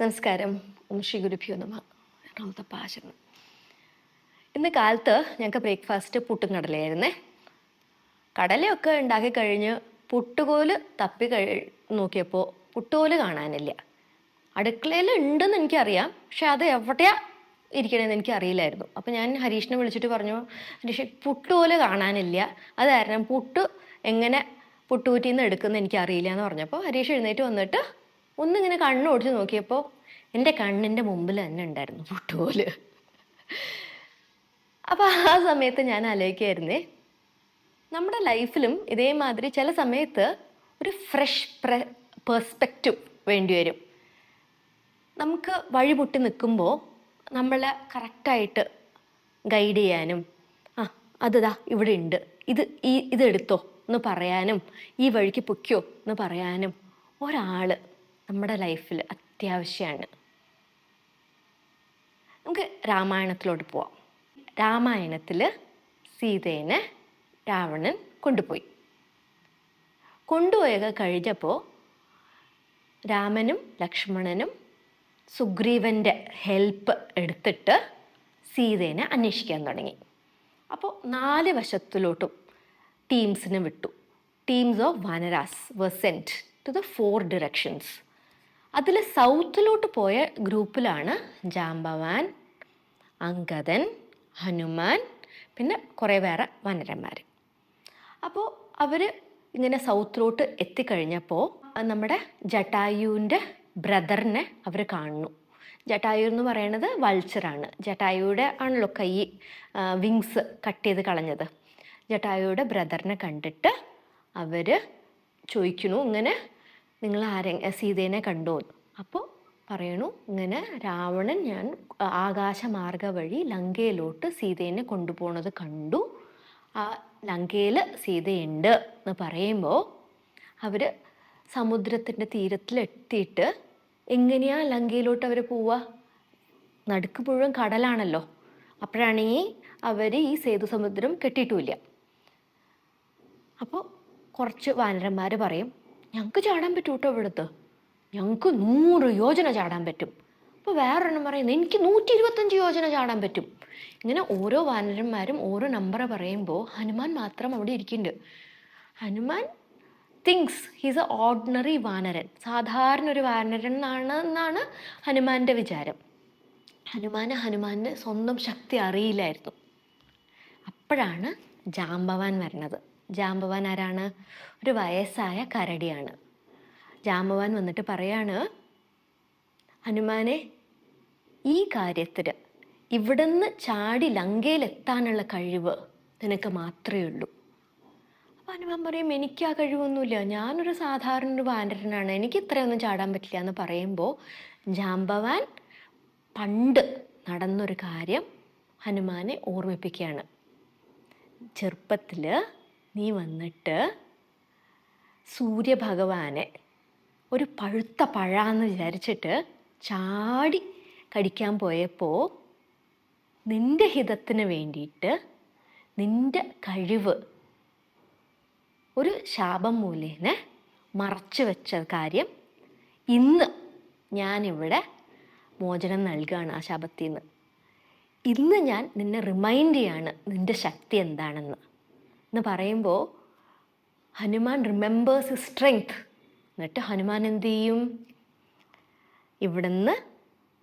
നമസ്കാരം. ശ്രീ ഗുരുഭ്യോ നമ. എറണാകുളത്തെ പാചകം ഇന്ന് കാലത്ത് ഞങ്ങൾക്ക് ബ്രേക്ക്ഫാസ്റ്റ് പുട്ടും കടലയായിരുന്നേ കടലയൊക്കെ ഉണ്ടാക്കി കഴിഞ്ഞ് പുട്ടുകോൽ തപ്പി കഴി നോക്കിയപ്പോൾ പുട്ടുകോൽ കാണാനില്ല. അടുക്കളയിൽ ഉണ്ടെന്ന് എനിക്കറിയാം. പക്ഷെ അത് എവിടെയാ ഇരിക്കണമെന്ന് എനിക്ക് അറിയില്ലായിരുന്നു അപ്പം ഞാൻ ഹരീഷിനെ വിളിച്ചിട്ട് പറഞ്ഞു ഹരീഷ് പുട്ടുകോൽ കാണാനില്ല. അത് കാരണം പുട്ട് എങ്ങനെ പുട്ടുകൂറ്റിന്ന് എടുക്കുന്നത് എനിക്ക് അറിയില്ല എന്ന് പറഞ്ഞപ്പോൾ ഹരീഷ് എഴുന്നേറ്റ് വന്നിട്ട് ഒന്നിങ്ങനെ കണ്ണ് ഓടിച്ച് നോക്കിയപ്പോൾ എന്റെ കണ്ണിന്റെ മുമ്പിൽ തന്നെ ഉണ്ടായിരുന്നു പുട്ടുകോൽ അപ്പോൾ ആ സമയത്ത് ഞാൻ ആലോചിക്കായിരുന്നേ നമ്മുടെ ലൈഫിലും ഇതേമാതിരി ചില സമയത്ത് ഒരു ഫ്രഷ് പെർസ്പെക്റ്റീവ് വേണ്ടി വരും. നമുക്ക് വഴിമുട്ടി നിൽക്കുമ്പോൾ നമ്മളെ കറക്റ്റായിട്ട് ഗൈഡ് ചെയ്യാനും ആ അതാ ഇവിടെ ഉണ്ട്. ഇത് ഈ ഇതെടുത്തോ എന്ന് പറയാനും ഈ വഴിക്ക് പൊയ്ക്കോ എന്ന് പറയാനും ഒരാൾ നമ്മുടെ ലൈഫിൽ അത്യാവശ്യമാണ് നമുക്ക് രാമായണത്തിലോട്ട് പോവാം. രാമായണത്തിൽ സീതേനെ രാവണൻ കൊണ്ടുപോയി. കൊണ്ടുപോയൊക്കെ കഴിഞ്ഞപ്പോൾ രാമനും ലക്ഷ്മണനും സുഗ്രീവന്റെ ഹെൽപ്പ് എടുത്തിട്ട് സീതേനെ അന്വേഷിക്കാൻ തുടങ്ങി. അപ്പോൾ നാല് വശത്തിലോട്ടും ടീംസിനെ വിട്ടു. Teams of vanaras were sent to the four directions. അതിൽ സൗത്തിലോട്ട് പോയ ഗ്രൂപ്പിലാണ് ജാംബവാൻ അങ്കദൻ ഹനുമാൻ പിന്നെ കുറേ വേറെ വനരന്മാർ അപ്പോൾ അവർ ഇങ്ങനെ സൗത്തിലോട്ട് എത്തിക്കഴിഞ്ഞപ്പോൾ നമ്മുടെ ജട്ടായുവിന്റെ ബ്രദറിനെ അവർ കാണുന്നു. ജട്ടായു എന്ന് പറയുന്നത് വൾച്ചറാണ്. ജട്ടായുയുടെ ആണല്ലോ കൈ വിങ്സ് കട്ട് ചെയ്ത് കളഞ്ഞത്. ജട്ടായുയുടെ ബ്രദറിനെ കണ്ടിട്ട് അവർ ചോദിക്കുന്നു ഇങ്ങനെ നിങ്ങൾ ആരെ സീതേനെ കണ്ടോ? അപ്പോൾ പറയണു ഇങ്ങനെ രാവണൻ ഞാൻ ആകാശമാർഗ വഴി ലങ്കയിലോട്ട് സീതേനെ കൊണ്ടുപോണത് കണ്ടു. ആ ലങ്കയിൽ സീതയുണ്ട് എന്ന് പറയുമ്പോൾ അവർ സമുദ്രത്തിന്റെ തീരത്തിലെത്തിയിട്ട് എങ്ങനെയാ ലങ്കയിലോട്ട് അവർ പോവുക നടുക്ക് മുഴുവൻ കടലാണല്ലോ. അപ്പോഴാണെങ്കിൽ അവർ ഈ സേതു സമുദ്രം കെട്ടിയിട്ടുമില്ല അപ്പോൾ കുറച്ച് വാനരന്മാർ പറയും ഞങ്ങൾക്ക് ചാടാൻ പറ്റും കേട്ടോ ഇവിടുത്ത്? ഞങ്ങൾക്ക് നൂറ് യോജന ചാടാൻ പറ്റും. അപ്പോൾ വേറൊരെണ്ണം പറയുന്നത് എനിക്ക് നൂറ്റി ഇരുപത്തഞ്ച് യോജന ചാടാൻ പറ്റും. ഇങ്ങനെ ഓരോ വാനരന്മാരും ഓരോ നമ്പർ പറയുമ്പോൾ ഹനുമാൻ മാത്രം അവിടെ ഇരിക്കുന്നുണ്ട്. Hanuman thinks he's a ordinary വാനരൻ. സാധാരണ ഒരു വാനരൻ എന്നാണ് എന്നാണ് ഹനുമാന്റെ വിചാരം. ഹനുമാന് ഹനുമാന് സ്വന്തം ശക്തി അറിയില്ലായിരുന്നു. അപ്പോഴാണ് ജാമ്പവാൻ വരുന്നത്. ജാമ്പവാൻ ആരാണ്? ഒരു വയസ്സായ കരടിയാണ്. ജാമ്പവാൻ വന്നിട്ട് പറയാണ് ഹനുമാനെ ഈ കാര്യത്തിൽ ഇവിടുന്ന് ചാടി ലങ്കയിലെത്താനുള്ള കഴിവ് നിനക്ക് മാത്രമേ ഉള്ളൂ. അപ്പോൾ ഹനുമാൻ പറയും എനിക്ക് ആ കഴിവൊന്നുമില്ല. ഞാനൊരു സാധാരണ ഒരു വാനരനാണ് എനിക്ക് ഇത്രയൊന്നും ചാടാൻ പറ്റില്ല എന്ന് പറയുമ്പോൾ ജാമ്പവാൻ പണ്ട് നടന്നൊരു കാര്യം ഹനുമാനെ ഓർമ്മിപ്പിക്കുകയാണ്. ചെറുപ്പത്തിൽ നീ വന്നിട്ട് സൂര്യഭഗവാനെ ഒരു പഴുത്ത പഴാന്ന് വിചാരിച്ചിട്ട് ചാടി കടിക്കാൻ പോയപ്പോൾ നിന്റെ ഹിതത്തിന് വേണ്ടിയിട്ട് നിന്റെ കഴിവ് ഒരു ശാപം മൂലേനെ മറച്ചു വെച്ച കാര്യം ഇന്ന് ഞാനിവിടെ മോചനം നൽകുകയാണ് ആ ശാപത്തിൽ നിന്ന് ഇന്ന് ഞാൻ നിന്നെ റിമൈൻഡ് ചെയ്യാണ് നിന്റെ ശക്തി എന്താണെന്ന്. എന്ന് പറയുമ്പോൾ ഹനുമാൻ റിമെമ്പേഴ്സ് സ്ട്രെങ്ത് എന്നിട്ട് ഹനുമാൻ എന്ത് ചെയ്യും? ഇവിടുന്ന്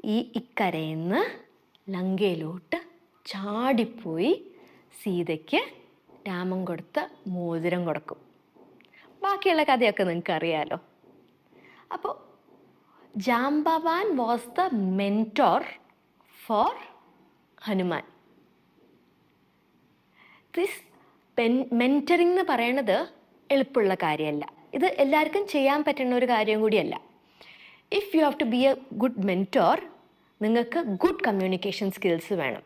ഈ ഇക്കരയിന്ന് ലങ്കയിലോട്ട് ചാടിപ്പോയി സീതയ്ക്ക് രാമൻ കൊടുത്ത മോതിരം കൊടുക്കും. ബാക്കിയുള്ള കഥയൊക്കെ നിങ്ങൾക്ക് അറിയാലോ അപ്പോൾ Jambavan was the mentor for Hanuman. This pen mentoring എന്ന് പറയണത് എളുപ്പമുള്ള കാര്യമല്ല. ഇത് എല്ലാവർക്കും ചെയ്യാൻ പറ്റുന്ന ഒരു കാര്യം കൂടിയല്ല. If you have to be a good mentor നിങ്ങൾക്ക് ഗുഡ് കമ്മ്യൂണിക്കേഷൻ സ്കിൽസ് വേണം.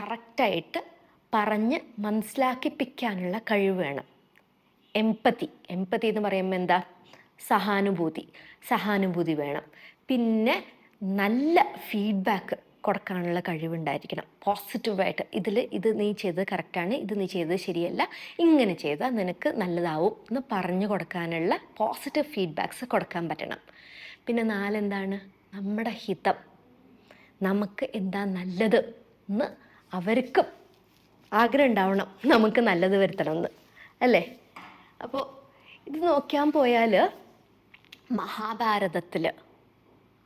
കറക്റ്റായിട്ട് പറഞ്ഞ് മനസ്സിലാക്കിപ്പിക്കാനുള്ള കഴിവ് വേണം. എമ്പത്തി എമ്പത്തി എന്ന് പറയുമ്പോൾ എന്താ? സഹാനുഭൂതി. സഹാനുഭൂതി വേണം. പിന്നെ നല്ല ഫീഡ്ബാക്ക് കൊടുക്കാനുള്ള കഴിവുണ്ടായിരിക്കണം. പോസിറ്റീവായിട്ട് ഇതിൽ ഇത് നീ ചെയ്തത് കറക്റ്റാണ് ഇത് നീ ചെയ്തത് ശരിയല്ല. ഇങ്ങനെ ചെയ്താൽ നിനക്ക് നല്ലതാവും എന്ന് പറഞ്ഞു കൊടുക്കാനുള്ള പോസിറ്റീവ് ഫീഡ്ബാക്ക്സ് കൊടുക്കാൻ പറ്റണം. പിന്നെ നാലെന്താണ്? നമ്മുടെ ഹിതം. നമുക്ക് എന്താ നല്ലത് എന്ന് അവർക്കും ആഗ്രഹം ഉണ്ടാവണം. നമുക്ക് നല്ലത് വരുത്തണമെന്ന് അല്ലേ? അപ്പോൾ ഇത് നോക്കാൻ പോയാൽ മഹാഭാരതത്തിൽ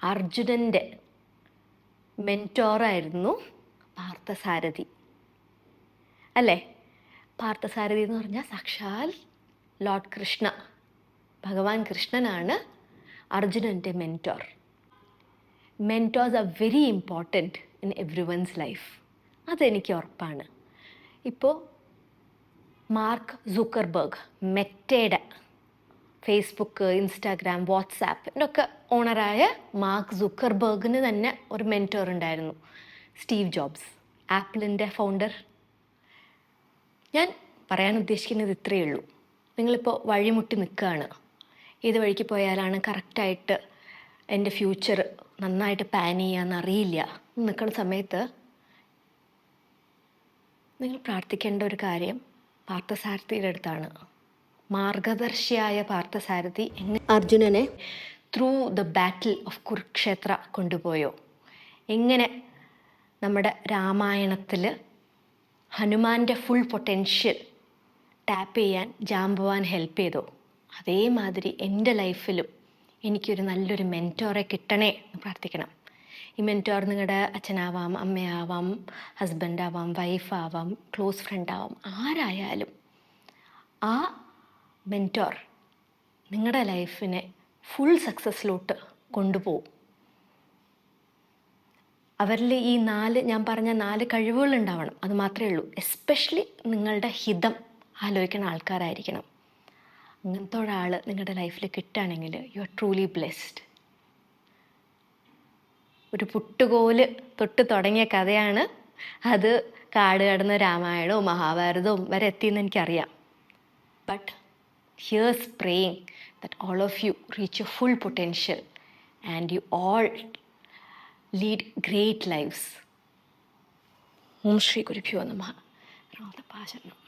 അർജുനന്റെ മെന്റോറായിരുന്നു പാർത്ഥസാരഥി. അല്ലേ? പാർത്ഥസാരഥി എന്ന് പറഞ്ഞാൽ സാക്ഷാൽ ലോർഡ് കൃഷ്ണ. ഭഗവാൻ കൃഷ്ണനാണ് അർജുനന്റെ mentor. Mentors are very important in every one's life. അതെനിക്ക് ഉറപ്പാണ്. ഇപ്പോൾ മാർക്ക് സുക്കർബർഗ് മെറ്റയുടെ ഫേസ്ബുക്ക് ഇൻസ്റ്റാഗ്രാം വാട്സാപ്പ് എന്നൊക്കെ ഓണറായ മാർക്ക് സുക്കർബർഗിന് തന്നെ ഒരു മെന്റോർ ഉണ്ടായിരുന്നു. സ്റ്റീവ് ജോബ്സ് ആപ്പിളിന്റെ ഫൗണ്ടർ ഞാൻ പറയാൻ ഉദ്ദേശിക്കുന്നത് ഇത്രയേ ഉള്ളൂ. നിങ്ങളിപ്പോൾ വഴിമുട്ടി നിൽക്കുകയാണ്. ഏത് വഴിക്ക് പോയാലാണ് കറക്റ്റായിട്ട് എന്റെ ഫ്യൂച്ചർ നന്നായിട്ട് പ്ലാൻ ചെയ്യാമെന്ന് അറിയില്ല നിൽക്കുന്ന സമയത്ത് നിങ്ങൾ പ്രാർത്ഥിക്കേണ്ട ഒരു കാര്യം പാർത്ഥസാരഥിയുടെ അടുത്താണ്. മാർഗദർശിയായ പാർത്ഥസാരഥി എങ്ങനെ അർജുനനെ through the battle of Kurukshetra കൊണ്ടുപോയോ? എങ്ങനെ നമ്മുടെ രാമായണത്തിൽ ഹനുമാന്റെ ഫുൾ പൊട്ടൻഷ്യൽ ടാപ്പ് ചെയ്യാൻ ജാമ്പവാൻ ഹെൽപ്പ് ചെയ്തോ? അതേമാതിരി എന്റെ ലൈഫിലും എനിക്കൊരു നല്ലൊരു മെന്റോറെ കിട്ടണേ എന്ന് പ്രാർത്ഥിക്കണം. ഈ മെന്റോർ നിങ്ങളുടെ അച്ഛനാവാം അമ്മയാവാം ഹസ്ബൻഡാവാം വൈഫാവാം ക്ലോസ് ഫ്രണ്ടാവാം ആരായാലും ആ മെന്റോർ നിങ്ങളുടെ ലൈഫിനെ ഫുൾ സക്സസ്സിലോട്ട് കൊണ്ടുപോകും അവരിൽ ഈ നാല് ഞാൻ പറഞ്ഞ നാല് കഴിവുകൾ ഉണ്ടാവണം. അത് മാത്രമേ ഉള്ളൂ. എസ്പെഷ്യലി നിങ്ങളുടെ ഹിതം ആലോചിക്കുന്ന ആൾക്കാരായിരിക്കണം. അങ്ങനത്തെ ഒരാൾ നിങ്ങളുടെ ലൈഫിൽ കിട്ടുകയാണെങ്കിൽ യു ആർ ട്രൂലി ബ്ലെസ്ഡ് ഒരു പുട്ടുകോൽ തൊട്ട് തുടങ്ങിയ കഥയാണ്. അത് കാട് കടന്ന് രാമായണവും മഹാഭാരതവും വരെ എത്തിയെന്ന് എനിക്കറിയാം. But here's praying that all of you reach a full potential and you all lead great lifes ഓം ശ്രീ ഗുരുഭ്യോ നമ്മ രാമതപാശരണം